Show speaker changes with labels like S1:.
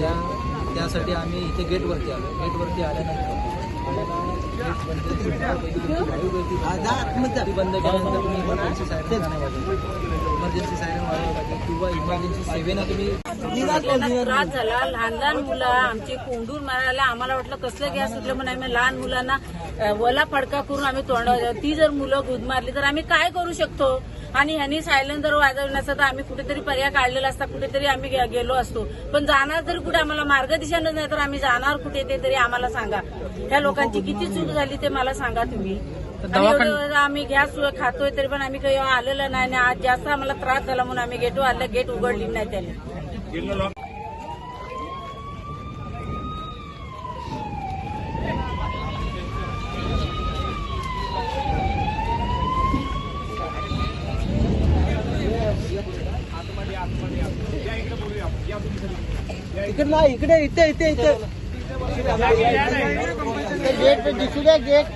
S1: त्या त्यासाठी आम्ही इथे गेटवरती आलो. गेटवरती आल्यानंतर बंद केल्यानंतर तुम्ही इमर्जन्सी साहेब इमर्जन्सी साहेब किंवा इमर्जन्सी सेवेनं तुम्ही
S2: त्रास झाला. लहान लहान मुलं आमचे कोंडूर मारायला आम्हाला वाटलं कसलं गॅस सुटलं म्हणून आम्ही लहान मुलांना वला फडका करून आम्ही तोंडावर ती जर मुलं गुद मारली तर आम्ही काय करू शकतो? आणि ह्यांनी सायलेंसर वाजवण्याचा तर आम्ही कुठेतरी पर्याय काढलेला असता कुठेतरी आम्ही गेलो असतो. पण जाणार तरी कुठे आम्हाला मार्गदिशानच नाही तर आम्ही जाणार कुठे ते तरी आम्हाला सांगा. ह्या लोकांची किती चूक झाली ते मला सांगा तुम्ही. एवढं आम्ही गॅस खातोय तरी पण आम्ही काही आलेलं नाही. आणि आज जास्त आम्हाला त्रास झाला म्हणून आम्ही गेटवर आलं. गेट उघडली नाही त्याने.
S1: इकडे नाही इकडे इथे इथे इथे. गेट दिसू द्या गेट.